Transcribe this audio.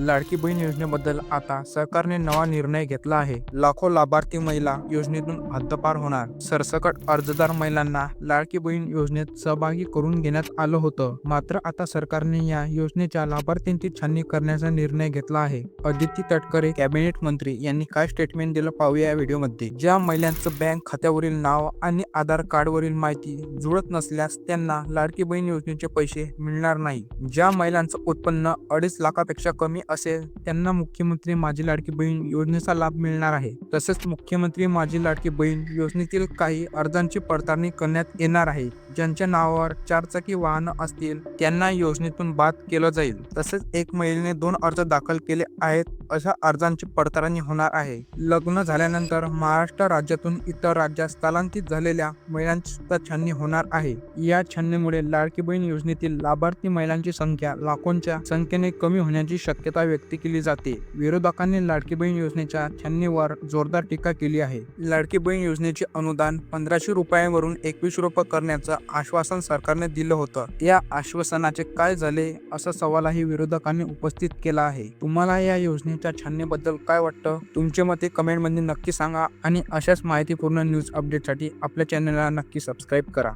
लाडकी बहीण योजनेबद्दल आता सरकारने नवा निर्णय घेतला आहे. लाखो लाभार्थी महिला योजनेतून हद्दपार होणार. सरसकट अर्जदार महिलांना लाडकी बहीण योजनेत सहभागी करून घेण्यात आलं होतं. मात्र आता सरकारने या योजनेच्या लाभार्थ्यांची छाननी करण्याचा निर्णय घेतला आहे. अदिती तटकरे कॅबिनेट मंत्री यांनी काय स्टेटमेंट दिलं पाहूया या व्हिडिओमध्ये. ज्या महिलांचं बँक खात्यावरील नाव आणि आधार कार्डवरील माहिती जुळत नसल्यास त्यांना लाडकी बहीण योजनेचे पैसे मिळणार नाही. ज्या महिलांचं उत्पन्न अडीच लाखापेक्षा कमी असेल त्यांना मुख्यमंत्री माझी लाडकी बहीण योजनेचा लाभ मिळणार आहे. तसेच मुख्यमंत्री माझी लाडकी बहीण योजनेतील काही अर्जांची पडताळणी करण्यात येणार आहे. ज्यांच्या नावावर चारचाकी वाहनं असतील त्यांना योजनेतून बाद केलं जाईल. तसेच एक महिलेने दोन अर्ज दाखल केले आहेत अशा अर्जांची पडताळणी होणार आहे. लग्न झाल्यानंतर महाराष्ट्र राज्यातून इतर राज्यात स्थलांतरित झालेल्या महिलांची सुद्धा छाननी होणार आहे. या छाननीमुळे लाडकी बहीण योजनेतील लाभार्थी महिलांची संख्या लाखोंच्या संख्येने कमी होण्याची शक्यता व्यक्त केली जाते. विरोधकांनी लाडकी बहीण योजनेच्या छाननीवर जोरदार टीका केली आहे. लाडकी बहीण योजनेचे अनुदान पंधराशे रुपयांवरून एकवीस रुपये करण्याचं आश्वासन सरकारने दिलं होतं. या आश्वासनाचे काय झाले? असा सवालही विरोधकांनी उपस्थित केला आहे. तुम्हाला या योजनेच्या छाननीबद्दल काय वाटतं? तुमचे मते कमेंटमध्ये नक्की सांगा आणि अशाच माहितीपूर्ण न्यूज अपडेटसाठी आपल्या चॅनलला नक्की सबस्क्राईब करा.